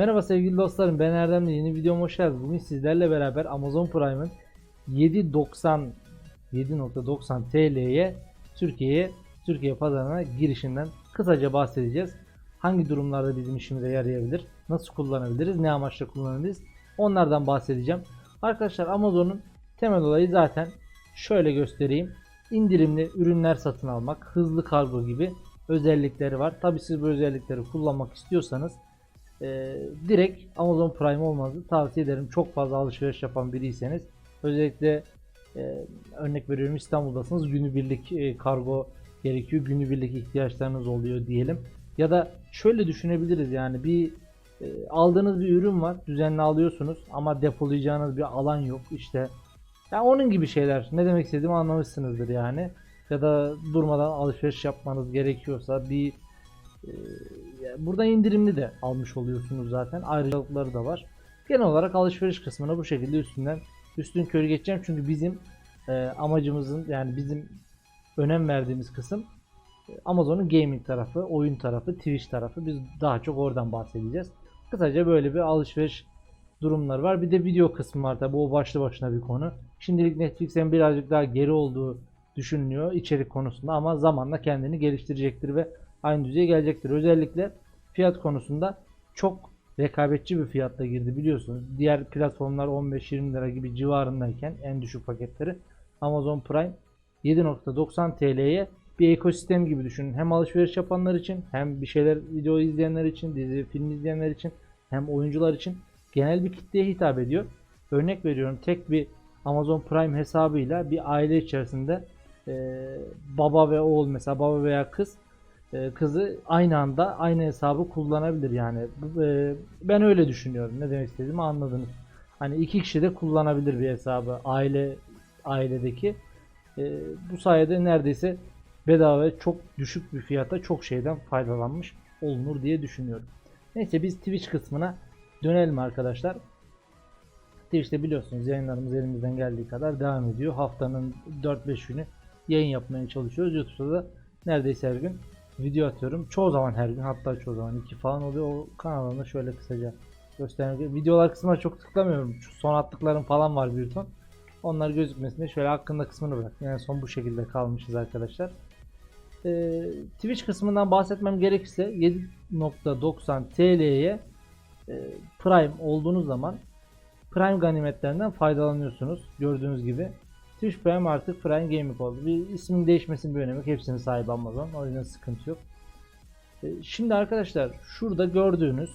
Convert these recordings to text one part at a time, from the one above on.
Merhaba sevgili dostlarım ben Erdem yeni videoma hoş geldiniz. Bugün sizlerle beraber Amazon Prime'ın 7.90 7.90 TL'ye Türkiye'ye Türkiye pazarına girişinden kısaca bahsedeceğiz. Hangi durumlarda bizim işimize yarayabilir? Nasıl kullanabiliriz? Ne amaçla kullanabiliriz? Onlardan bahsedeceğim. Arkadaşlar Amazon'un temel olayı zaten şöyle göstereyim. İndirimli ürünler satın almak, hızlı kargo gibi özellikleri var. Tabi siz bu özellikleri kullanmak istiyorsanız e, direkt Amazon Prime olmanızı tavsiye ederim. Çok fazla alışveriş yapan biriyseniz özellikle e, örnek veriyorum İstanbul'dasınız günübirlik e, kargo gerekiyor. Günübirlik ihtiyaçlarınız oluyor diyelim. Ya da şöyle düşünebiliriz yani bir e, aldığınız bir ürün var düzenli alıyorsunuz ama depolayacağınız bir alan yok işte. Ya onun gibi şeyler ne demek istediğimi anlamışsınızdır yani. Ya da durmadan alışveriş yapmanız gerekiyorsa bir e, yani burada indirimli de almış oluyorsunuz zaten. Ayrıcalıkları da var. Genel olarak alışveriş kısmına bu şekilde üstünden üstün körü geçeceğim. Çünkü bizim e, amacımızın yani bizim önem verdiğimiz kısım e, Amazon'un gaming tarafı, oyun tarafı, Twitch tarafı. Biz daha çok oradan bahsedeceğiz. Kısaca böyle bir alışveriş durumları var. Bir de video kısmı var tabi o başlı başına bir konu. Şimdilik Netflix'in birazcık daha geri olduğu düşünülüyor içerik konusunda ama zamanla kendini geliştirecektir ve aynı düzeye gelecektir. Özellikle fiyat konusunda çok rekabetçi bir fiyatla girdi biliyorsunuz. Diğer platformlar 15-20 lira gibi civarındayken en düşük paketleri Amazon Prime 7.90 TL'ye bir ekosistem gibi düşünün. Hem alışveriş yapanlar için hem bir şeyler video izleyenler için, dizi film izleyenler için hem oyuncular için genel bir kitleye hitap ediyor. Örnek veriyorum tek bir Amazon Prime hesabıyla bir aile içerisinde e, baba ve oğul mesela baba veya kız kızı aynı anda aynı hesabı kullanabilir yani. E, ben öyle düşünüyorum. Ne demek istediğimi anladınız. Hani iki kişi de kullanabilir bir hesabı aile ailedeki. E, bu sayede neredeyse bedava çok düşük bir fiyata çok şeyden faydalanmış olunur diye düşünüyorum. Neyse biz Twitch kısmına dönelim arkadaşlar. Twitch'te biliyorsunuz yayınlarımız elimizden geldiği kadar devam ediyor. Haftanın 4-5 günü yayın yapmaya çalışıyoruz. YouTube'da da neredeyse her gün video atıyorum. Çoğu zaman her gün hatta çoğu zaman iki falan oluyor. O kanalımda şöyle kısaca göstermek. Videolar kısmına çok tıklamıyorum. Şu son attıklarım falan var bir ton. Onlar gözükmesin diye şöyle hakkında kısmını bırak. Yani son bu şekilde kalmışız arkadaşlar. Ee, Twitch kısmından bahsetmem gerekirse 7.90 TL'ye e, Prime olduğunuz zaman Prime ganimetlerinden faydalanıyorsunuz. Gördüğünüz gibi. Twitch Prime artık Prime Gaming oldu. Bir ismin değişmesinin bir önemi yok. Hepsinin sahibi Amazon. O yüzden sıkıntı yok. E, Şimdi arkadaşlar şurada gördüğünüz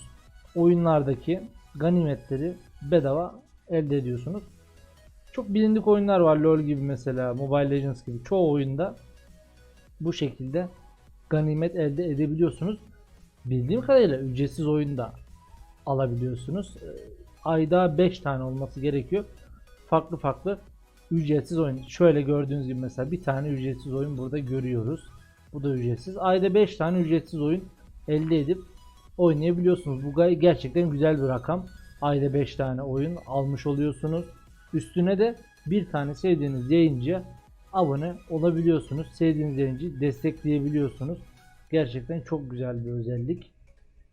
oyunlardaki ganimetleri bedava elde ediyorsunuz. Çok bilindik oyunlar var. LoL gibi mesela, Mobile Legends gibi. Çoğu oyunda bu şekilde ganimet elde edebiliyorsunuz. Bildiğim kadarıyla ücretsiz oyunda alabiliyorsunuz. E, Ayda 5 tane olması gerekiyor. Farklı farklı ücretsiz oyun. Şöyle gördüğünüz gibi mesela bir tane ücretsiz oyun burada görüyoruz. Bu da ücretsiz. Ayda 5 tane ücretsiz oyun elde edip oynayabiliyorsunuz. Bu gerçekten güzel bir rakam. Ayda 5 tane oyun almış oluyorsunuz. Üstüne de bir tane sevdiğiniz yayıncıya abone olabiliyorsunuz. Sevdiğiniz yayıncıyı destekleyebiliyorsunuz. Gerçekten çok güzel bir özellik.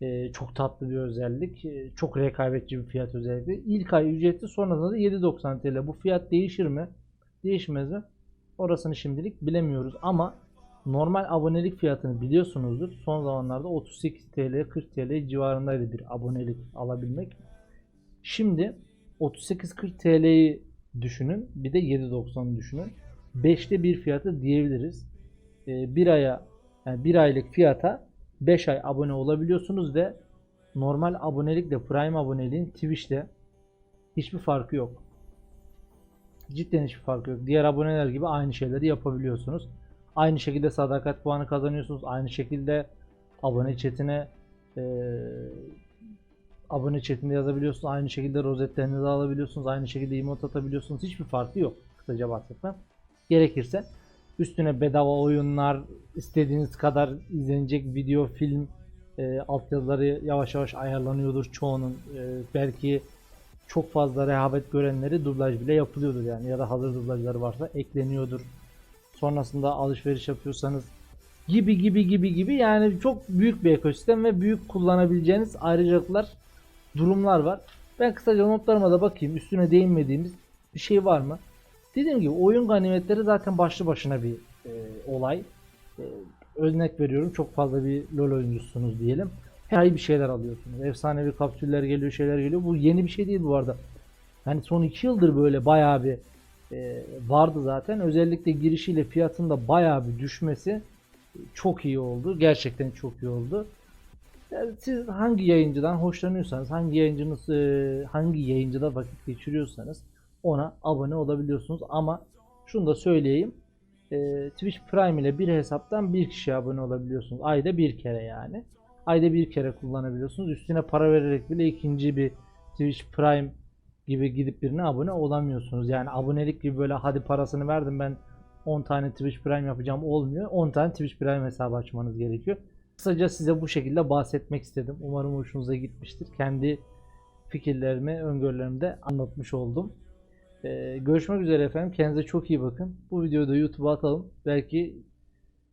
Ee, çok tatlı bir özellik. Ee, çok rekabetçi bir fiyat özellikle. İlk ay ücretli sonrasında da 7.90 TL. Bu fiyat değişir mi? Değişmez mi? Orasını şimdilik bilemiyoruz ama normal abonelik fiyatını biliyorsunuzdur. Son zamanlarda 38 TL 40 TL civarındaydı bir abonelik alabilmek. Şimdi 38-40 TL'yi düşünün. Bir de 7.90'ı düşünün. 5'te bir fiyatı diyebiliriz. Ee, bir aya yani bir aylık fiyata 5 ay abone olabiliyorsunuz ve normal abonelikle Prime aboneliğin Twitch'te hiçbir farkı yok. Cidden hiçbir farkı yok. Diğer aboneler gibi aynı şeyleri yapabiliyorsunuz. Aynı şekilde sadakat puanı kazanıyorsunuz. Aynı şekilde abone chatine eee abone chatinde yazabiliyorsunuz. Aynı şekilde rozetlerinizi alabiliyorsunuz. Aynı şekilde emote atabiliyorsunuz. Hiçbir farkı yok. Kısaca bahsetmem. Gerekirse üstüne bedava oyunlar, istediğiniz kadar izlenecek video, film e, altyazıları yavaş yavaş ayarlanıyordur çoğunun. E, belki çok fazla rehavet görenleri dublaj bile yapılıyordur yani ya da hazır dublajları varsa ekleniyordur. Sonrasında alışveriş yapıyorsanız gibi gibi gibi gibi yani çok büyük bir ekosistem ve büyük kullanabileceğiniz ayrıcalıklar durumlar var. Ben kısaca notlarıma da bakayım. Üstüne değinmediğimiz bir şey var mı? Dediğim gibi oyun ganimetleri zaten başlı başına bir e, olay. E, örnek veriyorum çok fazla bir LoL oyuncusunuz diyelim. Her ay bir şeyler alıyorsunuz. Efsanevi kapsüller geliyor, şeyler geliyor. Bu yeni bir şey değil bu arada. Yani son 2 yıldır böyle bayağı bir e, vardı zaten. Özellikle girişiyle fiyatında bayağı bir düşmesi çok iyi oldu. Gerçekten çok iyi oldu. Yani siz hangi yayıncıdan hoşlanıyorsanız, hangi yayıncınız e, hangi yayıncıda vakit geçiriyorsanız ona abone olabiliyorsunuz. Ama şunu da söyleyeyim. E, Twitch Prime ile bir hesaptan bir kişiye abone olabiliyorsunuz. Ayda bir kere yani. Ayda bir kere kullanabiliyorsunuz. Üstüne para vererek bile ikinci bir Twitch Prime gibi gidip birine abone olamıyorsunuz. Yani abonelik gibi böyle hadi parasını verdim ben 10 tane Twitch Prime yapacağım olmuyor. 10 tane Twitch Prime hesabı açmanız gerekiyor. Kısaca size bu şekilde bahsetmek istedim. Umarım hoşunuza gitmiştir. Kendi fikirlerimi, öngörülerimi de anlatmış oldum. Ee, görüşmek üzere efendim. Kendinize çok iyi bakın. Bu videoyu da YouTube'a atalım. Belki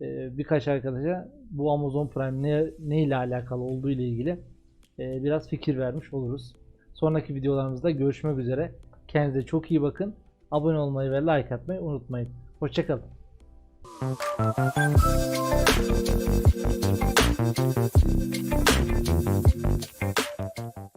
e, birkaç arkadaşa bu Amazon Prime ne, ne ile alakalı olduğu ile ilgili e, biraz fikir vermiş oluruz. Sonraki videolarımızda görüşmek üzere. Kendinize çok iyi bakın. Abone olmayı ve like atmayı unutmayın. Hoşçakalın.